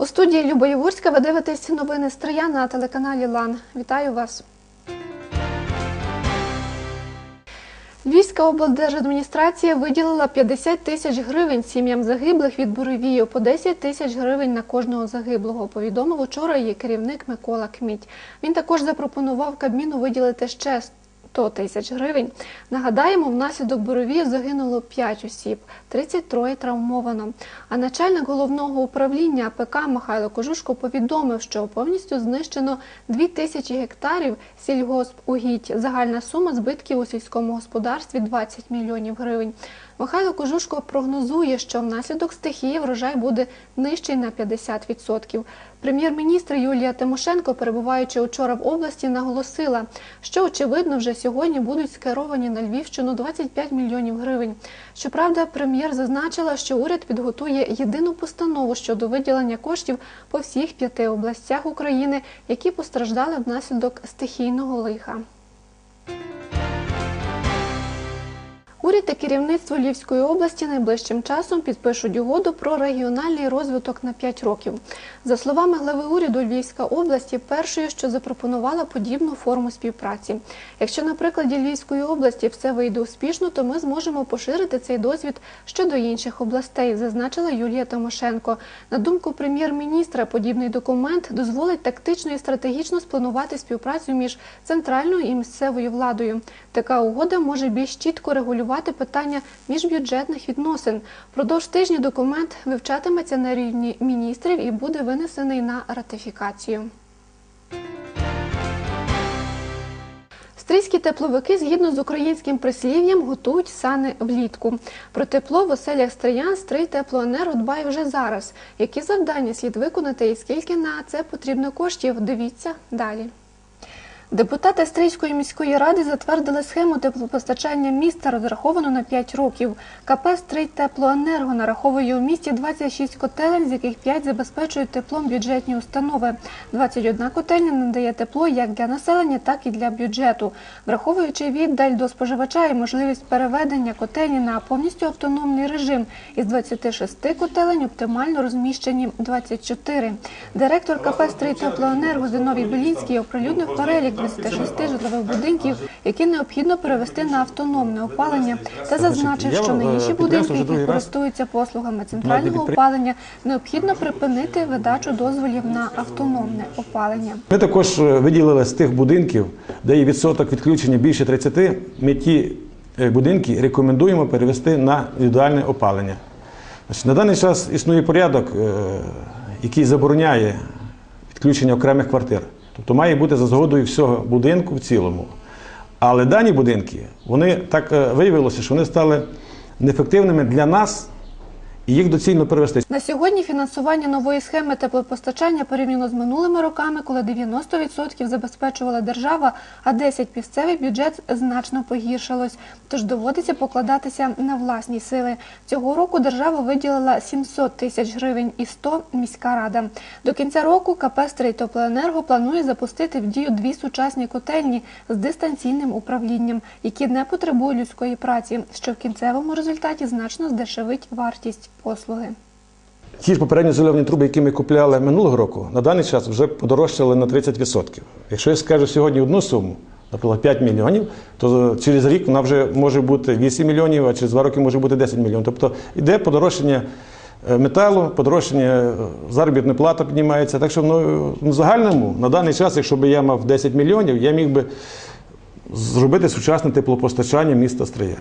У студії Люба Єворська ви дивитесь новини Стрия на телеканалі Лан. Вітаю вас. Львівська облдержадміністрація виділила 50 тисяч гривень сім'ям загиблих від буревію, по 10 тисяч гривень на кожного загиблого. Повідомив учора її керівник Микола Кміть. Він також запропонував Кабміну виділити ще 100 тисяч гривень. Нагадаємо, внаслідок буревію загинуло 5 осіб, 33 травмовано. А начальник головного управління АПК Михайло Кожушко повідомив, що повністю знищено 2 тисячі гектарів сільгоспугідь. Загальна сума збитків у сільському господарстві 20 мільйонів гривень. Михайло Кожушко прогнозує, що внаслідок стихії врожай буде нижчий на 50%. Прем'єр-міністр Юлія Тимошенко, перебуваючи учора в області, наголосила, що очевидно вже сьогодні будуть скеровані на Львівщину 25 мільйонів гривень. Щоправда, прем'єр зазначила, що уряд підготує єдину постанову щодо виділення коштів по всіх п'яти областях України, які постраждали внаслідок стихійного лиха. Уряд та керівництво Львівської області найближчим часом підпишуть угоду про регіональний розвиток на 5 років. За словами глави уряду, Львівська область є першою, що запропонувала подібну форму співпраці. Якщо на прикладі Львівської області все вийде успішно, то ми зможемо поширити цей досвід щодо інших областей, зазначила Юлія Тимошенко. На думку прем'єр-міністра, подібний документ дозволить тактично і стратегічно спланувати співпрацю між центральною і місцевою владою. Така угода може більш чітко регулювати питання міжбюджетних відносин. Продовж тижня документ вивчатиметься на рівні міністрів і буде винесений на ратифікацію. Стрийські тепловики згідно з українським прислів'ям готують сани влітку. Про тепло в оселях стриян Стрий теплоенерго дбає вже зараз. Які завдання слід виконати і скільки на це потрібно коштів? Дивіться далі. Депутати Стрийської міської ради затвердили схему теплопостачання міста, розраховану на 5 років. КП «Стрий Теплоенерго» нараховує у місті 26 котелень, з яких 5 забезпечують теплом бюджетні установи. 21 котельня надає тепло як для населення, так і для бюджету. Враховуючи віддаль до споживача і можливість переведення котельні на повністю автономний режим, із 26 котелень оптимально розміщені 24. Директор КП «Стрий Теплоенерго» Зиновій Белінський оприлюднив перелік 26 житлових будинків, які необхідно перевести на автономне опалення, та зазначив, що е, інші будинки, які користуються послугами центрального опалення, необхідно припинити видачу дозволів на автономне опалення. Ми також е, виділили з тих будинків, де є відсоток відключення більше 30, ми ті е, будинки рекомендуємо перевести на індивідуальне опалення. На даний час існує порядок, який забороняє відключення окремих квартир. Тобто має бути за згодою всього будинку в цілому. Але дані будинки, вони так е, виявилося, що вони стали неефективними для нас, і їх доцільно перевести. На сьогодні фінансування нової схеми теплопостачання порівняно з минулими роками, коли 90% забезпечувала держава, а 10% місцевий бюджет значно погіршилось. Тож доводиться покладатися на власні сили. Цього року держава виділила 700 тисяч гривень і 100 – міська рада. До кінця року КП «Стрійтоплоенерго» планує запустити в дію дві сучасні котельні з дистанційним управлінням, які не потребують людської праці, що в кінцевому результаті значно здешевить вартість послуги. Ті ж попередні зальовні труби, які ми купляли минулого року, на даний час вже подорожчали на 30%. Якщо я скажу сьогодні одну суму, наприклад, 5 мільйонів, то через рік вона вже може бути 8 мільйонів, а через 2 роки може бути 10 мільйонів. Тобто йде подорожчання е, металу, подорожчання е, заробітна плата піднімається. Так що ну, в загальному на даний час, якщо б я мав 10 мільйонів, я міг би зробити сучасне теплопостачання міста Стрия.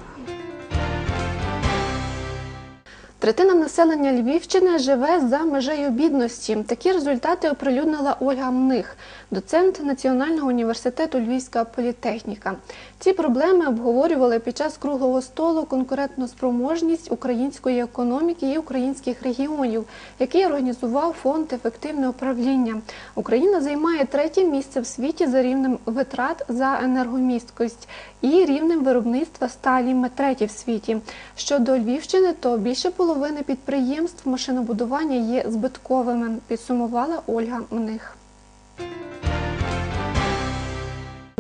Третина населення Львівщини живе за межею бідності. Такі результати оприлюднила Ольга Мних, доцент Національного університету Львівська політехніка. Ці проблеми обговорювали під час круглого столу конкурентну спроможність української економіки і українських регіонів, який організував фонд ефективне управління. Україна займає третє місце в світі за рівнем витрат за енергомісткость і рівнем виробництва сталі ми треті в світі. Щодо Львівщини, то більше половини підприємств машинобудування є збитковими, підсумувала Ольга Мних.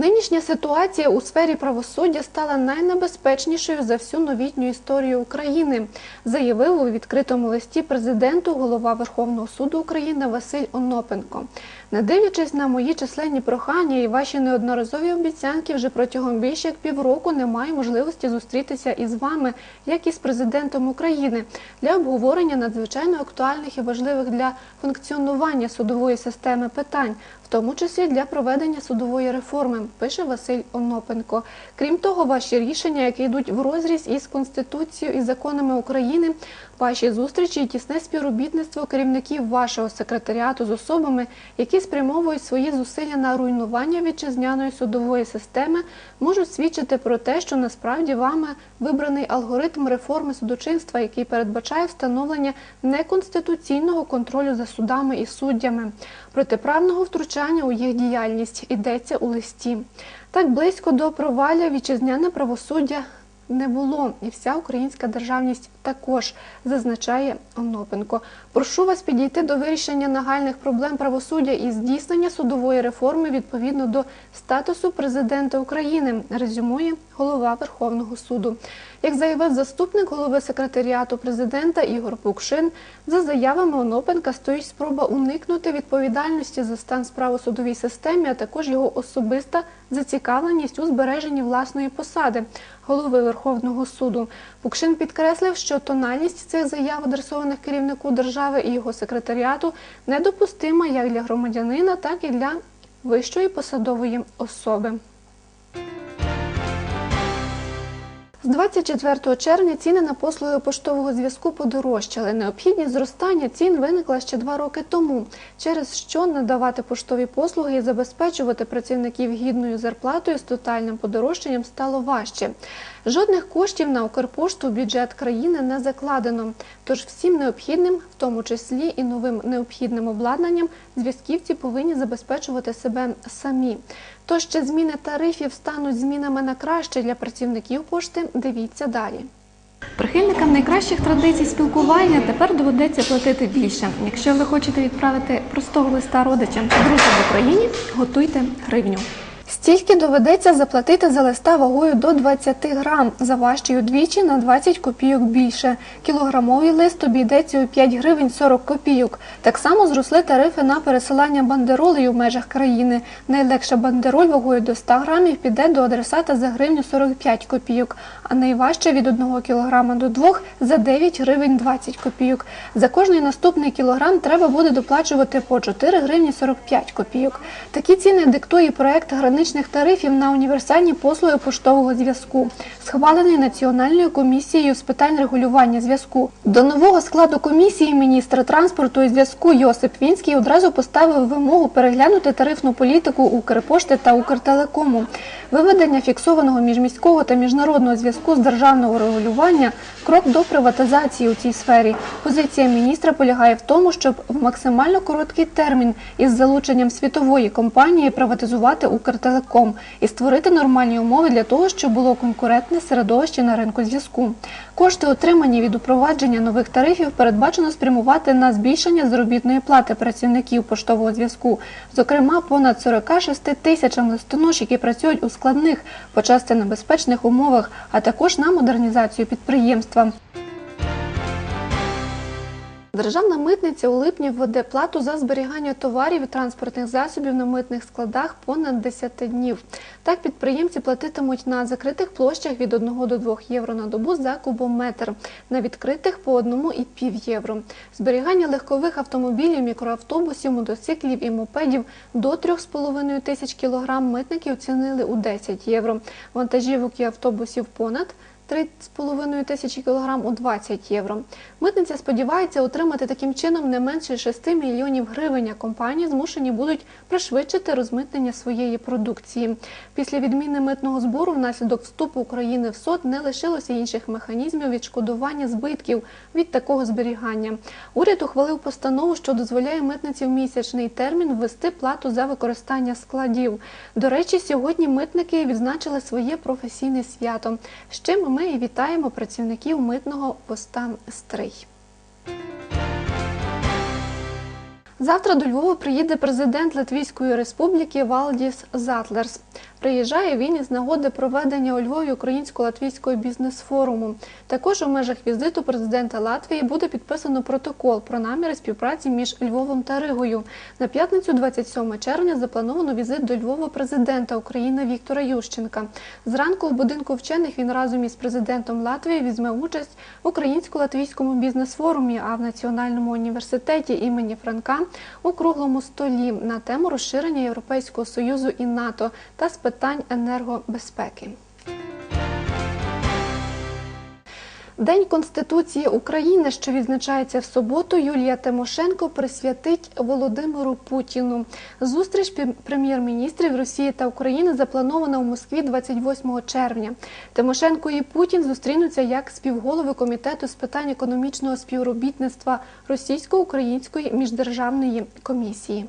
Нинішня ситуація у сфері правосуддя стала найнебезпечнішою за всю новітню історію України, заявив у відкритому листі президенту голова Верховного суду України Василь Онопенко. Не дивлячись на мої численні прохання і ваші неодноразові обіцянки, вже протягом більше як півроку немає можливості зустрітися із вами, як і з президентом України, для обговорення надзвичайно актуальних і важливих для функціонування судової системи питань, в тому числі для проведення судової реформи, пише Василь Онопенко. Крім того, ваші рішення, які йдуть в розріз із Конституцією і законами України, ваші зустрічі і тісне співробітництво керівників вашого секретаріату з особами, які спрямовують свої зусилля на руйнування вітчизняної судової системи, можуть свідчити про те, що насправді вами вибраний алгоритм реформи судочинства, який передбачає встановлення неконституційного контролю за судами і суддями, протиправного втручання у їх діяльність йдеться у листі. Так близько до провалля вітчизняне правосуддя не було, і вся українська державність також зазначає Онопенко. Прошу вас підійти до вирішення нагальних проблем правосуддя і здійснення судової реформи відповідно до статусу президента України, резюмує голова Верховного суду. Як заявив заступник голови секретаріату президента Ігор Пукшин, за заявами Онопенка стоїть спроба уникнути відповідальності за стан справ у судовій системі, а також його особиста зацікавленість у збереженні власної посади голови Верховного суду. Пукшин підкреслив, що тональність цих заяв, адресованих керівнику держави і його секретаріату, недопустима як для громадянина, так і для вищої посадової особи. З 24 червня ціни на послуги поштового зв'язку подорожчали. Необхідність зростання цін виникла ще два роки тому, через що надавати поштові послуги і забезпечувати працівників гідною зарплатою з тотальним подорожчанням стало важче. Жодних коштів на Укрпошту в бюджет країни не закладено. Тож всім необхідним, в тому числі і новим необхідним обладнанням, зв'язківці повинні забезпечувати себе самі. То ще зміни тарифів стануть змінами на краще для працівників пошти. Дивіться далі. Прихильникам найкращих традицій спілкування тепер доведеться платити більше. Якщо ви хочете відправити простого листа родичам чи друзям в Україні, готуйте гривню. Стільки доведеться заплатити за листа вагою до 20 грам, за важчий удвічі на 20 копійок більше. Кілограмовий лист обійдеться у 5 гривень 40 копійок. Так само зросли тарифи на пересилання бандеролей у межах країни. Найлегша бандероль вагою до 100 грамів піде до адресата за гривню 45 копійок, а найважча від 1 кілограма до 2 за 9 гривень 20 копійок. За кожний наступний кілограм треба буде доплачувати по 4 гривні 45 копійок. Такі ціни диктує проект граничних тарифів на універсальні послуги поштового зв'язку, схвалений Національною комісією з питань регулювання зв'язку. До нового складу комісії міністр транспорту і зв'язку Йосип Вінський одразу поставив вимогу переглянути тарифну політику Укрпошти та Укртелекому. Виведення фіксованого міжміського та міжнародного зв'язку з державного регулювання крок до приватизації у цій сфері. Позиція міністра полягає в тому, щоб в максимально короткий термін із залученням світової компанії приватизувати Укртелеком і створити нормальні умови для того, щоб було конкурентне середовище на ринку зв'язку. Кошти, отримані від упровадження нових тарифів, передбачено спрямувати на збільшення заробітної плати працівників поштового зв'язку, зокрема понад 46 тисячам листонож, які працюють у складних, почасти небезпечних умовах, а також на модернізацію підприємства. Державна митниця у липні введе плату за зберігання товарів і транспортних засобів на митних складах понад 10 днів. Так підприємці платитимуть на закритих площах від 1 до 2 євро на добу за кубометр, на відкритих по 1,5 євро. Зберігання легкових автомобілів, мікроавтобусів, мотоциклів і мопедів до 3,5 тисяч кілограм митники оцінили у 10 євро. Вантажівок і автобусів понад 3,5 тисячі кілограм у 20 євро. Митниця сподівається отримати таким чином не менше 6 мільйонів гривень, а компанії змушені будуть пришвидшити розмитнення своєї продукції. Після відміни митного збору внаслідок вступу України в СОД не лишилося інших механізмів відшкодування збитків від такого зберігання. Уряд ухвалив постанову, що дозволяє митниці в місячний термін ввести плату за використання складів. До речі, сьогодні митники відзначили своє професійне свято. З чим ми і вітаємо працівників митного поста Стрий. Завтра до Львова приїде президент Латвійської республіки Валдіс Затлерс. Приїжджає він із нагоди проведення у Львові українсько-латвійського бізнес-форуму. Також у межах візиту президента Латвії буде підписано протокол про наміри співпраці між Львовом та Ригою. На п'ятницю, 27 червня, заплановано візит до Львова президента України Віктора Ющенка. Зранку у будинку вчених він разом із президентом Латвії візьме участь в українсько-латвійському бізнес-форумі, а в Національному університеті імені Франка у круглому столі на тему розширення Європейського союзу і НАТО та з питань енергобезпеки. День Конституції України, що відзначається в суботу, Юлія Тимошенко присвятить Володимиру Путіну. Зустріч прем'єр-міністрів Росії та України запланована у Москві 28 червня. Тимошенко і Путін зустрінуться як співголови комітету з питань економічного співробітництва російсько-української міждержавної комісії.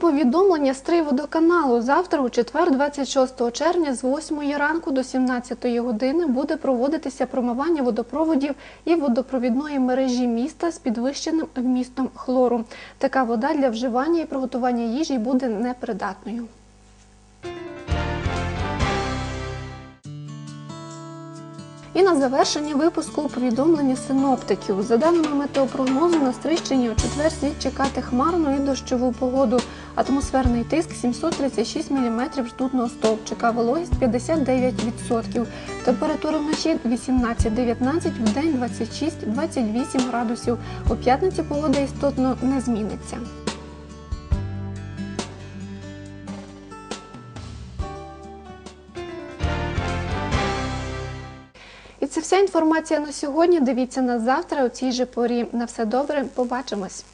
Повідомлення з Триводоканалу. Завтра, у четвер, 26 червня, з 8 ранку до 17 години буде проводитися промивання водопроводів і водопровідної мережі міста з підвищеним вмістом хлору. Така вода для вживання і приготування їжі буде непридатною. І на завершення випуску повідомлення синоптиків. За даними метеопрогнозу, на Стрищині у четвер слід чекати хмарну і дощову погоду. Атмосферний тиск 736 мм ртутного стовпчика, вологість 59%. Температура вночі 18-19, в день 26-28 градусів. У п'ятницю погода істотно не зміниться. Це вся інформація на сьогодні. Дивіться нас завтра у цій же порі. На все добре, побачимось.